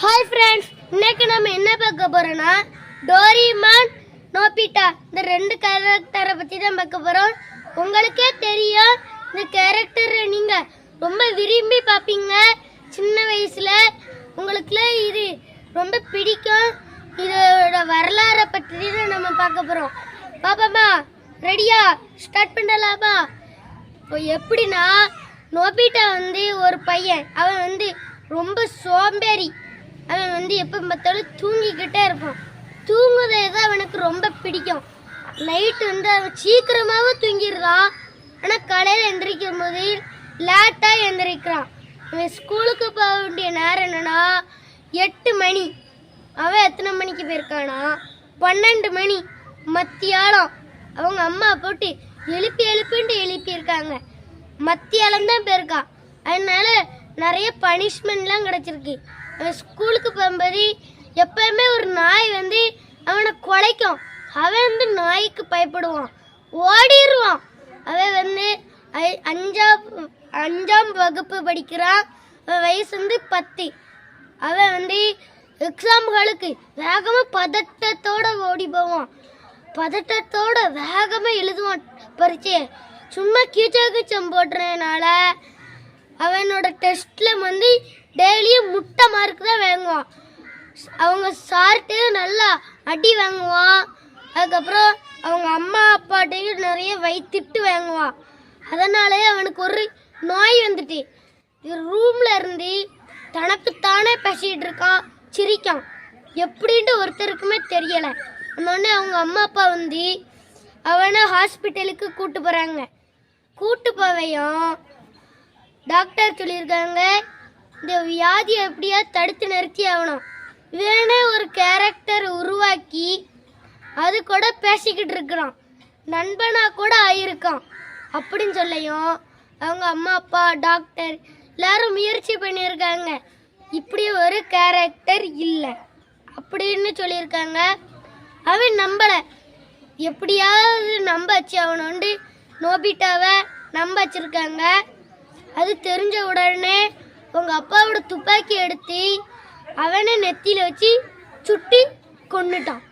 Hi friends இன்னைக்கு நம்ம என்ன பார்க்க போறோம்னா டோரிமான் நோபிட்டா இந்த ரெண்டு கேரக்டரை பற்றி தான் பார்க்க போகிறோம் உங்களுக்கே தெரியும் இந்த கேரக்டரை நீங்கள் ரொம்ப விரும்பி பார்ப்பீங்க. சின்ன வயசில் உங்களுக்குலாம் இது ரொம்ப பிடிக்கும். இதோட வரலாறை பற்றி தான் நம்ம பார்க்க போகிறோம் பாப்பாமா ரெடியா ஸ்டார்ட் பண்ணலாமா? இப்போ எப்படின்னா நோபிட்டா வந்து ஒரு பையன். அவன் வந்து ரொம்ப சோம்பேறி. அவன் வந்து எப்போ பார்த்தாலும் தூங்கிக்கிட்டே இருப்பான். தூங்குதே தான் அவனுக்கு ரொம்ப பிடிக்கும். நைட்டு வந்து அவன் சீக்கிரமாகவே தூங்கிடுறான். ஆனால் காலையில் எந்திரிக்கும் போது லேட்டாக எந்திரிக்கிறான். அவன் ஸ்கூலுக்கு போக வேண்டிய நேரம் என்னன்னா எட்டு மணி. அவன் எத்தனை மணிக்கு போயிருக்கானா? பன்னெண்டு மணி. மத்தியாலம் அவங்க அம்மா போட்டு எழுப்பி எழுப்பின்ட்டு எழுப்பியிருக்காங்க. மத்தியாலம் தான் போயிருக்கான். அதனால நிறைய பனிஷ்மெண்ட்லாம் கிடச்சிருக்கு. ஸ்கூலுக்கு போகும்போது எப்பயுமே ஒரு நாய் வந்து அவனை குலைக்கும். அவன் வந்து நாய்க்கு பயப்படுவான். ஓடிடுவான் அவன் வந்து அஞ்சாம் அஞ்சாம் வகுப்பு படிக்கிறான். அவன் வயசு வந்து பத்து. அவன் வந்து எக்ஸாம்களுக்கு வேகமாக பதட்டத்தோட ஓடி போவான். பதட்டத்தோட வேகமாக எழுதுவான் பரீட்சையை சும்மா கீச்சா கீச்சம் போட்டுறதுனால அவனோட டெஸ்ட்டில் வந்து டெய்லியும் முட்டை மார்க் தான் வாங்குவான். அவங்க சார்ட்டு நல்லா அடி வாங்குவான். அதுக்கப்புறம் அவங்க அம்மா அப்பாட்டையும் நிறைய வைத்திட்டு வாங்குவான். அதனாலே அவனுக்கு ஒரு நோய் வந்துட்டு. ரூமில் இருந்து தனக்குத்தானே பேசிட்டு இருக்கான் சிரிக்கான். எப்படின்ட்டு ஒருத்தருக்குமே தெரியலை. உடனே அவங்க அம்மா அப்பா வந்து அவனை ஹாஸ்பிட்டலுக்கு கூட்டு போகிறாங்க கூட்டு போவையும் டாக்டர் சொல்லியிருக்காங்க இந்த வியாதியை எப்படியா தடுத்து நிறுத்தி ஆகணும்? வேணே ஒரு கேரக்டர் உருவாக்கி அது கூட பேசிக்கிட்டு இருக்கிறான். நண்பனாக கூட ஆயிருக்கான். அப்படின்னு சொல்லையும் அவங்க அம்மா அப்பா டாக்டர் எல்லாரும் முயற்சி பண்ணியிருக்காங்க. இப்படி ஒரு கேரக்டர் இல்லை. அப்படின்னு சொல்லியிருக்காங்க. அவன் நம்பலை. எப்படியாவது நம்ப வச்சு அவனோண்டு. நோபிட்டாவை நம்ப வச்சுருக்காங்க அது தெரிஞ்ச உடனே உங்க அப்பாவோட துப்பாக்கி எடுத்து அவனை நெத்தியில வச்சு சுட்டி கொண்டுட்டான்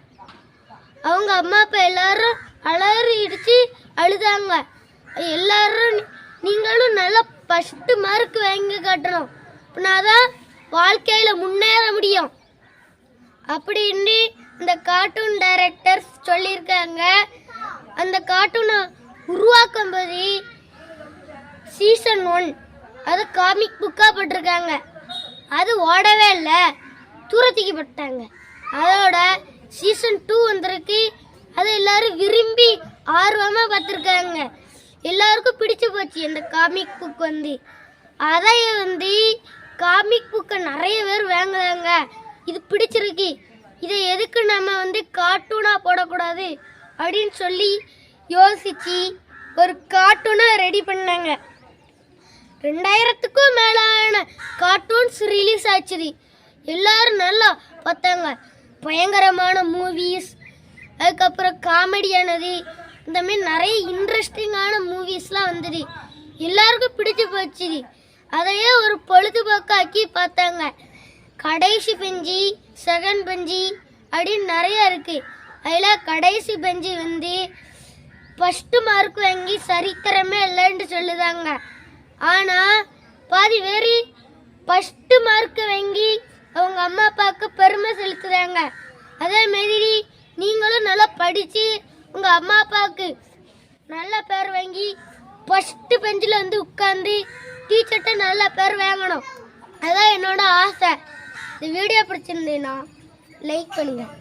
அவங்க அம்மா அப்பா எல்லாரும் அலறி இடிச்சு அழுதாங்க. எல்லாரும் நீங்களும் நல்லா ஃபஸ்ட்டு மார்க் வாங்கி காட்டணும். அப்படின்னாதான் வாழ்க்கையில முன்னேற முடியும். அப்படின்னு இந்த கார்ட்டூன் டைரக்டர்ஸ் சொல்லியிருக்காங்க. அந்த கார்ட்டூனை உருவாக்கும் போது சீசன் ஒன் அது காமிக் புக்காக போட்டிருக்காங்க. அது ஓடவே இல்லை. தூரத்துக்கு போட்டாங்க அதோட சீசன் டூ வந்திருக்கு. அதை எல்லாரும் விரும்பி ஆர்வமாக பார்த்துருக்காங்க. எல்லாருக்கும் பிடிச்சு போச்சு இந்த காமிக் புக் வந்து. அதை வந்து காமிக் புக்கை நிறைய பேர் வாங்குறாங்க. இது பிடிச்சிருக்கு. இதை எதுக்கு நம்ம வந்து கார்ட்டூனாக போடக்கூடாது அப்படின்னு சொல்லி யோசிச்சு ஒரு கார்ட்டூனாக ரெடி பண்ணாங்க. ரெண்டாயிரத்துக்கும் மேலான கார்ட்டூன்ஸ் ரிலீஸ் ஆச்சுது எல்லாரும் நல்லா பார்த்தாங்க. பயங்கரமான மூவிஸ் அதுக்கப்புறம் காமெடியானது இந்த மாதிரி நிறைய இன்ட்ரெஸ்டிங்கான மூவிஸ்லாம் வந்தது. எல்லாருக்கும் பிடிச்சு போச்சு அதையே ஒரு பொழுதுபோக்காக்கி பார்த்தாங்க. கடைசி பெஞ்சி செகண்ட் பெஞ்சி அப்படின்னு நிறையா இருக்குது அதில் கடைசி பெஞ்சு வந்து ஃபஸ்ட்டு மார்க் வாங்கி சரித்திரமே இல்லைன்னு சொல்லுதாங்க. ஆனால் பாதி பேர் ஃபஸ்ட்டு மார்க் வாங்கி அவங்க அம்மா அப்பாவுக்கு பெருமை செலுத்துறாங்க. அதே மாதிரி நீங்களும் நல்லா படித்து உங்கள் அம்மா அப்பாவுக்கு நல்ல பேர் வாங்கி ஃபஸ்ட்டு பெஞ்சில் வந்து உட்காந்து டீச்சர்கிட்ட நல்ல பேர் வாங்கணும். அதான் என்னோட ஆசை. இந்த வீடியோ பிடிச்சிருந்தேன்னா லைக் பண்ணுங்கள்